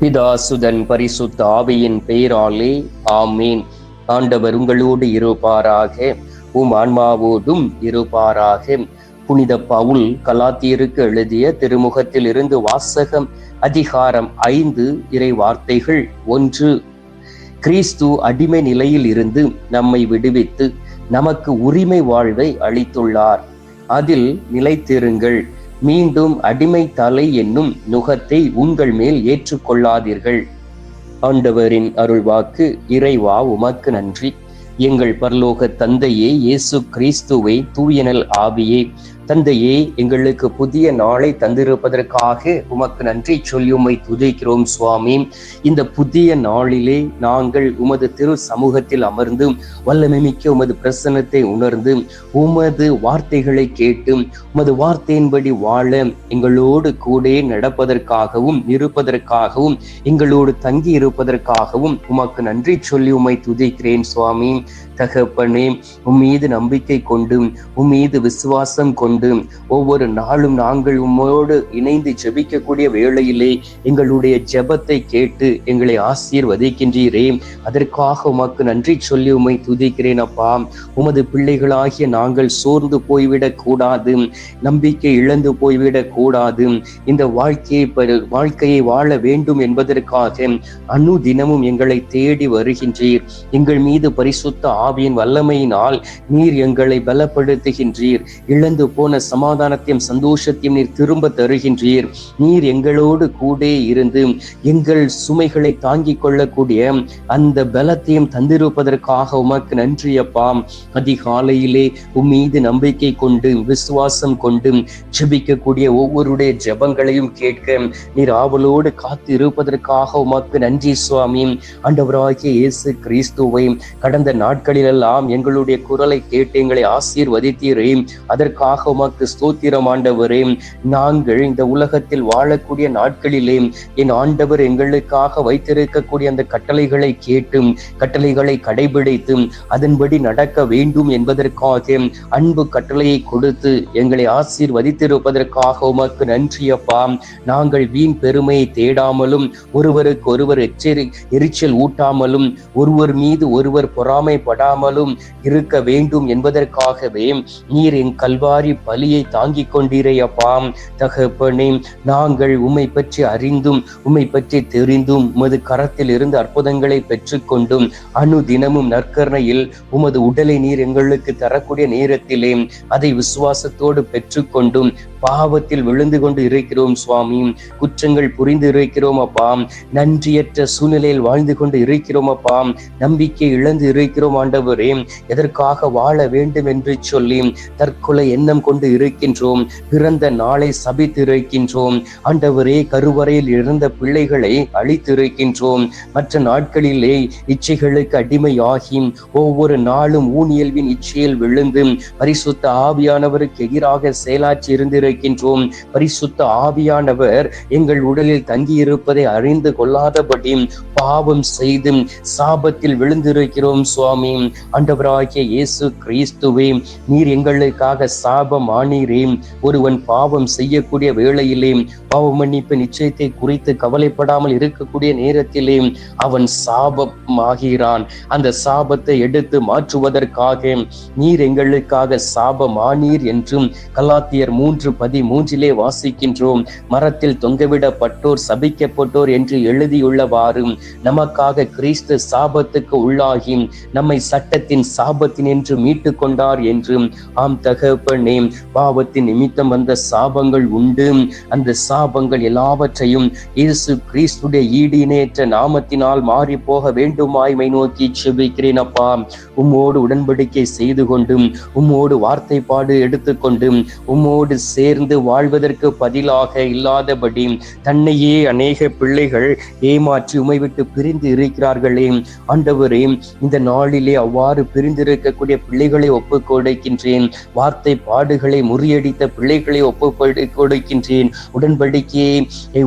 பிதாசுதன் பரிசுத்த ஆவியின் பெயராலே ஆமீன். ஆண்டவர் உங்களோடு இருப்பாராக உம் ஆன்மாவோடும் இருப்பாராக. புனித பவுல் கலாத்தியருக்கு எழுதிய திருமுகத்தில் இருந்து வாசகம் அதிகாரம் ஐந்து இறை வார்த்தைகள் ஒன்று. கிறிஸ்து அடிமை நிலையில் இருந்து நம்மை விடுவித்து நமக்கு உரிமை வாழ்வை அளித்துள்ளார். அதில் நிலைத்திருங்கள். மீண்டும் அடிமை தலை என்னும் நுகத்தை உங்கள் மேல் ஏற்றுக்கொள்ளாதீர்கள். ஆண்டவரின் அருள்வாக்கு இறைவா உமக்கு நன்றி. எங்கள் பரலோக தந்தையே இயேசு கிறிஸ்துவை தூயனல் ஆவியே தந்தையே எங்களுக்கு புதிய நாளை தந்திருப்பதற்காக உமக்கு நன்றி சொல்லி உம்மை துதிக்கிறோம் சுவாமி. இந்த புதிய நாளிலே நாங்கள் உமது திரு சமூகத்தில் அமர்ந்து வல்லமை மிக்க உமது பிரசன்னத்தை உணர்ந்து உமது வார்த்தைகளை கேட்டு உமது வார்த்தையின்படி வாழ எங்களோடு கூட நடப்பதற்காகவும் இருப்பதற்காகவும் எங்களோடு தங்கி இருப்பதற்காகவும் உமக்கு நன்றி சொல்லி உம்மை துதிக்கிறேன் சுவாமி. தகப்பனே உம்மீது நம்பிக்கை கொண்டு உம்மீது விசுவாசம் கொண்டு ஒவ்வொரு நாளும் நாங்கள் உம்மோடு இணைந்து ஜெபிக்கக்கூடிய வேளையிலே எங்களுடைய ஜெபத்தை கேட்டு எங்களை ஆசீர்வதிக்கின்றீரே. அதற்காக உமக்கு நன்றி சொல்லி உம்மை துதிக்கிறேன் அப்பா. உமது பிள்ளைகளாகிய நாங்கள் சோர்ந்து போய்விடக் கூடாது நம்பிக்கை இழந்து போய்விடக் கூடாது. இந்த வாழ்க்கையை வாழ்க்கையை வாழ வேண்டும் என்பதற்காக அனு தினமும் எங்களை தேடி வருகின்றீர். எங்கள் மீது பரிசுத்த ஆவியின் வல்லமையினால் நீர் எங்களை பலப்படுத்துகின்றீர். இழந்து போன சமாதானத்தையும் சந்தோஷத்தையும் நீர் திரும்ப தருகின்றீர். நீர் எங்களோடு கூட இருந்து எங்கள் சுமைகளை தாங்கிக் கொள்ளக்கூடிய அந்த பலத்தையும் தந்திருப்பதற்காக உமக்கு நன்றி அப்பா. அதிகாலையிலே உம்மீது நம்பிக்கை கொண்டு விசுவாசம் கொண்டு ஜெபிக்கக்கூடிய ஒவ்வொருடைய ஜெபங்களையும் கேட்க நீர் ஆவலோடு காத்து இருப்பதற்காக உமக்கு நன்றி சுவாமி. ஆண்டவராகிய இயேசு கிறிஸ்துவை கடந்த நாட்களில் நாட்களிலெல்லாம் எங்களுடைய குரலை கேட்டு எங்களை ஆசீர்வதித்தீரே. அதற்காக உமக்கு ஸ்தோத்திரம் ஆண்டவரே. நாங்கள் இந்த உலகத்தில் வாழக்கூடிய நாட்களிலே என் ஆண்டவர் எங்களுக்காக வைத்திருக்கக்கூடிய அந்த கட்டளைகளை கேட்டும் கட்டளைகளை கடைபிடித்து அதன்படி நடக்க வேண்டும் என்பதற்காக அன்பு கட்டளையை கொடுத்து எங்களை ஆசீர்வதித்திருப்பதற்காக உமக்கு நன்றி அப்பா. நாங்கள் வீண் பெருமையை தேடாமலும் ஒருவருக்கு ஒருவர் எச்சரி எரிச்சல் ஊட்டாமலும் ஒருவர் மீது ஒருவர் பொறாமைப்படாமலும் இருக்க வேண்டும் என்பதற்காகவே நீர் என் கல்வாரி பலியை தாங்கிக் கொண்டீரே தகப்பனே நாங்கள் உம்மை பற்றி அறிந்தும் உம்மை பற்றி தெரிந்தும் உமது கரத்தில் இருந்து அற்புதங்களை பெற்றுக்கொண்டும் அணு தினமும் நற்கரணையில் உமது உடலை நீர் எங்களுக்கு தரக்கூடிய நேரத்திலே அதை விசுவாசத்தோடு பெற்றுக்கொண்டும் பாவத்தில் விழுந்து கொண்டு இருக்கிறோம் சுவாமி. குற்றங்கள் புரிந்து இருக்கிறோம் அப்பா. நன்றியற்ற சூழ்நிலையில் வாழ்ந்து கொண்டு இருக்கிறோம் அப்பா. நம்பிக்கை இழந்து இருக்கிறோம் ஆண்டவரே. எதற்காக வாழ வேண்டும் என்று சொல்லி தற்கொலை எண்ணம் கொண்டு இருக்கின்றோம். பிறந்த நாளை சபித்து இருக்கின்றோம் ஆண்டவரே கருவறையில் இருந்த பிள்ளைகளை அழித்து இருக்கின்றோம் மற்ற நாட்களிலே இச்சைகளுக்கு அடிமையாகி ஒவ்வொரு நாளும் ஊனியல்வின் இச்சையில் விழுந்து பரிசுத்த ஆவியானவருக்கு எதிராக செயலாற்றி இருந்திருக்கின்றோம் பரிசுத்த ஆவியானவர் எங்கள் உடலில் தங்கியிருப்பதை அறிந்து கொள்ளாதபடி பாவம் செய்து சாபத்தில் விழுந்திருக்கிறோம் சுவாமி. ஆண்டவராகிய இயேசு கிறிஸ்துவே நீர் எங்களுக்காக சாபம் ஆனீரே ஒருவன் பாவம் செய்யக்கூடிய வேளையிலே பாவ மன்னிப்பு நிச்சயத்தை குறித்து கவலைப்படாமல் இருக்கக்கூடிய நேரத்திலே அவன் சாபம் ஆகிறான் அந்த சாபத்தை எடுத்து மாற்றுவதற்காக நீர் எங்களுக்காக சாபம் ஆனீர் என்றும் கலாத்தியர் மூன்று பதிமூன்றிலே வாசிக்கின்றோம். மரத்தில் தொங்கவிடப்பட்டோர் சபிக்கப்பட்டோர் என்று எழுதியுள்ளவாறு நமக்காக கிறிஸ்து சாபத்துக்கு உள்ளாகி நம்மை சட்டத்தின் சாபத்தின் என்று மீட்டு கொண்டார் என்று ஆம் தகப்பனே பாவத்தின் நிமித்தம் வந்த சாபங்கள் உண்டு. அந்த சாபங்கள் எல்லாவற்றையும் இயேசு கிறிஸ்துடைய ஈடினேற்ற நாமத்தினால் மாறி போக வேண்டுமாய்மை நோக்கி செபிக்கிறேன் அப்பா. உம்மோடு உடன்படிக்கை செய்து கொண்டும் உம்மோடு வார்த்தை பாடு எடுத்துக்கொண்டு உம்மோடு சேர்ந்து வாழ்வதற்கு பதிலாக இல்லாதபடி தன்னையே அநேக பிள்ளைகள் ஏமாற்றி உமை விட்டு பிரிந்து இருக்கிறார்களே. ஆண்டவரே இந்த நாளிலே அவ்வாறு பிரிந்திருக்கக்கூடிய பிள்ளைகளை ஒப்பு கொடுக்கின்றேன். வார்த்தை பாடுகளை முறியடித்த பிள்ளைகளை ஒப்பு கொடுக்கின்றேன். உடன்படிக்கையை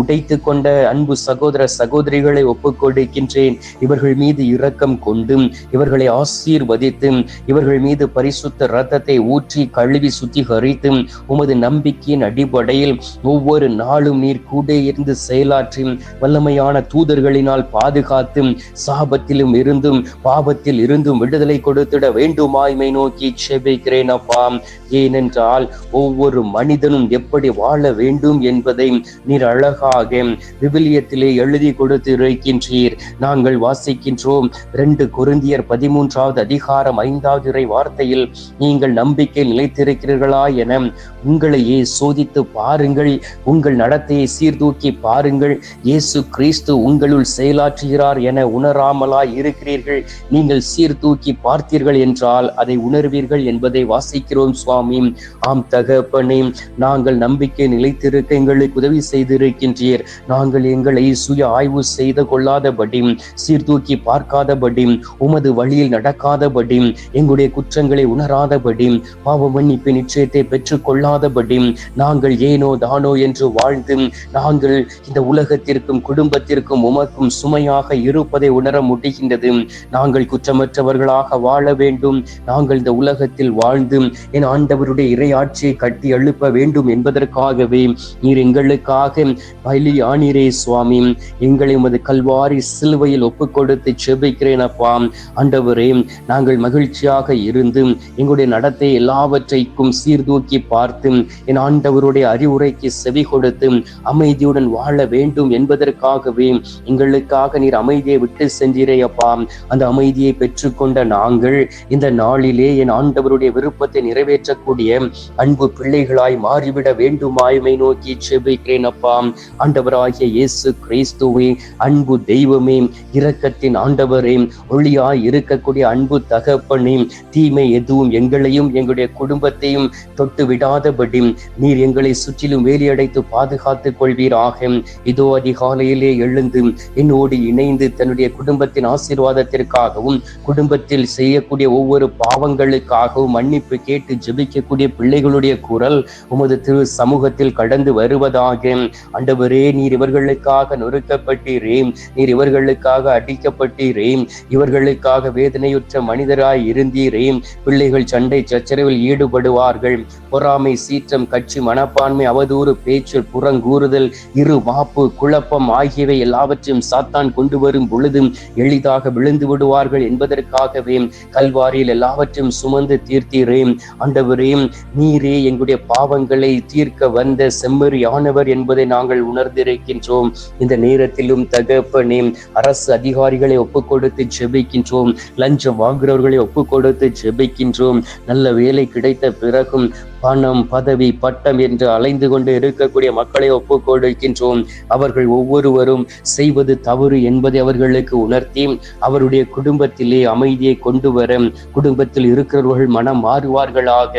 உடைத்து கொண்ட அன்பு சகோதர சகோதரிகளை ஒப்பு கொடுக்கின்றேன். இவர்கள் மீது இரக்கம் கொண்டும் இவர்களை ஆசீர்வதித்தும் இவர்கள் மீது பரிசுத்த ரத்தத்தை ஊற்றி கழுவி சுத்திகரித்தும் உமது நம்பி நம்பிக்கையின் அடிப்படையில் ஒவ்வொரு நாளும் நீர் கூட இருந்து செயலாற்றி வல்லமையான தூதர்களினால் பாதுகாத்தும் சாபத்திலும் இருந்தும் பாவத்தில் இருந்தும் விடுதலை கொடுத்திட வேண்டுமாய்மை நோக்கி செபிக்கிறேன் அப்பா. ஏனென்றால் ஒவ்வொரு மனிதனும் எப்படி வாழ வேண்டும் என்பதை நீர் அழகாக விவிலியத்திலே எழுதி கொடுத்து இருக்கின்றீர் நாங்கள் வாசிக்கின்றோம் ரெண்டு குருந்தியர் பதிமூன்றாவது அதிகாரம் ஐந்தாவது இறை வார்த்தையில் நீங்கள் நம்பிக்கை நிலைத்திருக்கிறீர்களா என உங்களையே சோதித்து பாருங்கள். உங்கள் நடத்தையை சீர்தூக்கி பாருங்கள். இயேசு கிறிஸ்து உங்களுள் செயலாற்றுகிறார் என உணராமலாய் இருக்கிறீர்கள். நீங்கள் சீர்தூக்கி பார்த்தீர்கள் என்றால் அதை உணர்வீர்கள் என்பதை வாசிக்கிறோம் சுவாமி. ஆம் தகப்பனே நாங்கள் நம்பிக்கை நிலைத்திருக்க எங்களுக்கு உதவி செய்திருக்கின்றீர். நாங்கள் எங்களை சுய ஆய்வு செய்து கொள்ளாதபடி சீர்தூக்கி பார்க்காதபடி உமது வழியில் நடக்காதபடி எங்களுடைய குற்றங்களை உணராதபடி பாவ மன்னிப்பு நிச்சயத்தை பெற்றுக் கொள்ளாதபடி நாங்கள் ஏனோ தானோ என்று வாழ்ந்து நாங்கள் இந்த உலகத்திற்கும் குடும்பத்திற்கும் உமக்கும் சுமையாக இருப்பதை உணர முடிகின்றது. நாங்கள் குற்றமற்றவர்களாக வாழ வேண்டும். நாங்கள் இந்த உலகத்தில் வாழ்ந்து என் ஆண்டவருடைய இரையாட்சியை கட்டி எழுப்ப வேண்டும் என்பதற்காகவே நீர் எங்களுக்காக பலி ஆனீரே சுவாமி. எங்களை உமது கல்வாரி சிலுவையில் ஒப்புக் கொடுத்து செபிக்கிறேன் அப்பா. ஆண்டவரே நாங்கள் மகிழ்ச்சியாக இருந்து எங்களுடைய நடத்தை எல்லாவற்றைக்கும் சீர்தூக்கி பார்த்து என் ஆண்டவருடைய அறிவுரைக்கு செவி கொடுத்து அமைதியுடன் வாழ வேண்டும் என்பதற்காகவே எங்களுக்காக நீர் அமைதியை விட்டு சென்றீரே அப்பா. அந்த அமைதியை பெற்றுக்கொண்ட நாங்கள் இந்த நாளிலே என் ஆண்டவருடைய விருப்பத்தை நிறைவேற்றக்கூடிய அன்பு பிள்ளைகளாய் மாறிவிட வேண்டுமாயுமை நோக்கி செபிக்கிறேன் அப்பா. ஆண்டவராகிய இயேசு கிறிஸ்துவே அன்பு தெய்வமே இரக்கத்தின் ஆண்டவரே ஒளியாய் இருக்கக்கூடிய அன்பு தகப்பனே தீமை எதுவும் எங்களையும் எங்களுடைய குடும்பத்தையும் தொட்டு விடாதபடி நீர் எங்களை சுற்றிலும் வேலியடைத்து பாதுகாத்துக் கொள்வீராக. இதோ அதிகாலையிலே எழுந்து என்னோடு இணைந்து தன்னுடைய குடும்பத்தின் ஆசீர்வாதத்திற்காகவும் குடும்பத்தில் செய்யக்கூடிய ஒவ்வொரு பாவங்களுக்காகவும் மன்னிப்பு கேட்டு ஜெபிக்கக்கூடிய பிள்ளைகளுடைய குரல் உமது திரு சமூகத்தில் கடந்து வருவதாக. அண்டவரே நீர் இவர்களுக்காக நொறுக்கப்பட்டீரே நீர் இவர்களுக்காக அடிக்கப்பட்டீரே இவர்களுக்காக வேதனையுற்ற மனிதராய் இருந்தீரே பிள்ளைகள் சண்டை சச்சரவில் ஈடுபடுவார்கள். பொறாமை சீற்றம் கட்சி மனப்பான்மை அவதூறு பேச்சு புறங்கூறுதல் இரு வாப்பு குழப்பம் ஆகியவை எல்லாவற்றையும் சாத்தான் கொண்டு வரும் பொழுதும் எளிதாக விழுந்து விடுவார்கள் என்பதற்காகவே கல்வாரியில் எல்லாவற்றையும் சுமந்து தீர்த்தீரே. ஆண்டவரே நீரே எங்களுடைய பாவங்களை தீர்க்க வந்த செம்மறியானவர் என்பதை நாங்கள் உணர்ந்திருக்கின்றோம். இந்த நேரத்திலும் தகப்பனே அரசு அதிகாரிகளை ஒப்புக் கொடுத்து ஜெபிக்கின்றோம். லஞ்சம் வாங்குறவர்களை ஒப்புக் கொடுத்து ஜெபிக்கின்றோம். நல்ல வேலை கிடைத்த பிறகும் பணம் பதவி பட்டம் என்று அலைந்து கொண்டு இருக்கக்கூடிய மக்களை ஒப்புக்கொடுக்கின்றோம். அவர்கள் ஒவ்வொருவரும் செய்வது தவறு என்பதை அவர்களுக்கு உணர்த்தி அவருடைய குடும்பத்திலே அமைதியை கொண்டு வர குடும்பத்தில் இருக்கிறவர்கள் மனம் மாறுவார்களாக.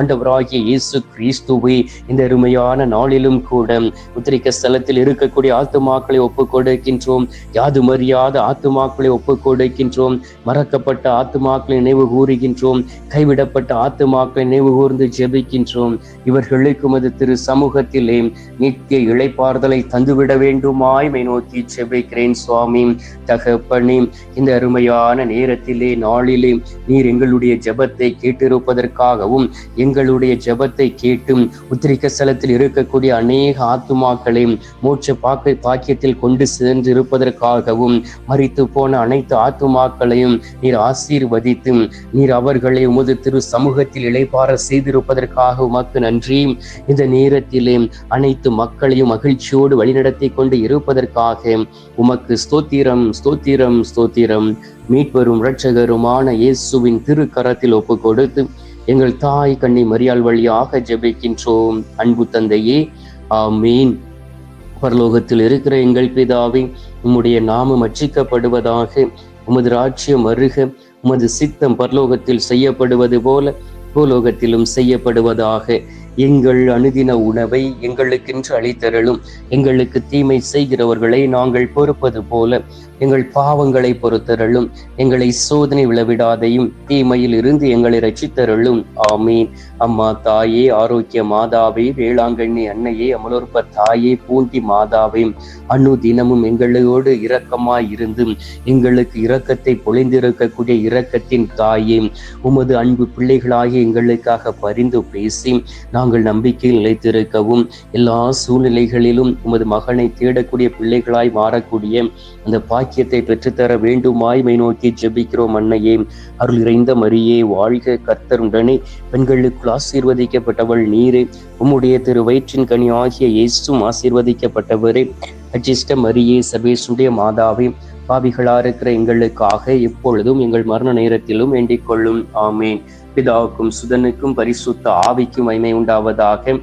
ஆண்டவராகிய இயேசு கிறிஸ்துவை இந்த அருமையான நாளிலும் கூட உத்திரிக்க ஸ்தலத்தில் இருக்கக்கூடிய ஆத்துமாக்களை ஒப்புக்கொடுக்கின்றோம். யாது மரியாத ஆத்துமாக்களை ஒப்புக்கொடுக்கின்றோம். மறக்கப்பட்ட ஆத்துமாக்களை நினைவு கூறுகின்றோம். கைவிடப்பட்ட ஆத்துமாக்களை நினைவு கூர்ந்து ஜெபிக்கின்றோம் இவர்களுக்கு அது திரு சமூகத்திலே நித்திய இழைப்பார்தலை தந்துவிட வேண்டுமாய் மை நோக்கி செபிக்கிறேன் சுவாமி. தகப்பனே இந்த அருமையான நேரத்திலே நாளிலே நீர் எங்களுடைய ஜபத்தை கேட்டிருப்பதற்காகவும் எங்களுடைய ஜபத்தை கேட்டும் உத்திரிக்க ஸ்தலத்தில் இருக்கக்கூடிய அநேக ஆத்துமாக்களை மூச்சு பாக்க பாக்கியத்தில் கொண்டு சென்றிருப்பதற்காகவும் மறித்து போன அனைத்து ஆத்துமாக்களையும் நீர் ஆசீர்வதித்தும் நீர் அவர்களை உமது திரு சமூகத்தில் இளைப்பாற செய்திருப்பதற்காக உமக்கு நன்றி. இந்த நேரத்திலே அனைத்து மக்களையும் மகிழ்ச்சியோடு வழிநடத்தி கொண்டு இருப்பதற்காக உமக்கு ஸ்தோத்திரம் ஸ்தோத்திரம் ஸ்தோத்திரம். மீட்பரும் இரட்சகருமான இயேசுவின் திருக்கரத்தில் ஒப்பு கொடுத்து எங்கள் தாய் கண்ணி மரியாள் வழியாக ஜெபிக்கின்றோம். அன்பு தந்தையே ஆமீன். பரலோகத்தில் இருக்கிற எங்கள் பிதாவை உம்முடைய நாமம் அச்சிக்கப்படுவதாக உமது ராஜ்யம் அருக உமது சித்தம் பரலோகத்தில் செய்யப்படுவது போல பூலோகத்திலும் செய்யப்படுவதாக எங்கள் அனுதின உணவை எங்களுக்கென்று அளித்தருளும். எங்களுக்கு தீமை செய்கிறவர்களை நாங்கள் பொறுப்பது போல எங்கள் பாவங்களை பொறுத்தருளும். எங்களை சோதனை விளவிடாதையும் தீமையில் இருந்து எங்களை ரட்சித்தருளும் ஆமீன். அம்மா தாயே ஆரோக்கிய மாதாவே வேளாங்கண்ணி அன்னையே அமலோற்ப தாயே பூண்டி மாதாவே அணு தினமும் எங்களோடு இரக்கமாய் இருந்தும் எங்களுக்கு இரக்கத்தை பொழிந்திருக்கக்கூடிய இரக்கத்தின் தாயே உமது அன்பு பிள்ளைகளாகி எங்களுக்காக பரிந்து பேசி நாங்கள் நாங்கள் நம்பிக்கையில் நிலைத்திருக்கவும் எல்லா சூழ்நிலைகளிலும் உமது மகனை தேடக்கூடிய பிள்ளைகளாய் மாறக்கூடிய அந்த பாய் பாக்கியத்தை பெற்றுத்தர வேண்டுமாய் மை நோக்கி ஜெபிக்கிறோம் அன்னையே. அருள் இறைந்த மரியே வாழ்க கர்த்தருடனே. பெண்களுக்குள் ஆசீர்வதிக்கப்பட்டவள் நீரே. உம்முடைய திரு வயிற்றின் கனி ஆகிய இயேசும் ஆசீர்வதிக்கப்பட்டவரே. அஜிஷ்ட மரியே சர்வேசுடைய மாதாவே. பாவிகளா இருக்கிற எங்களுக்காக எப்பொழுதும் எங்கள் மரண நேரத்திலும் வேண்டிக் கொள்ளும். ஆமேன். பிதாவுக்கும் சுதனுக்கும் பரிசுத்த ஆவிக்கும் மைமை உண்டாவதாக.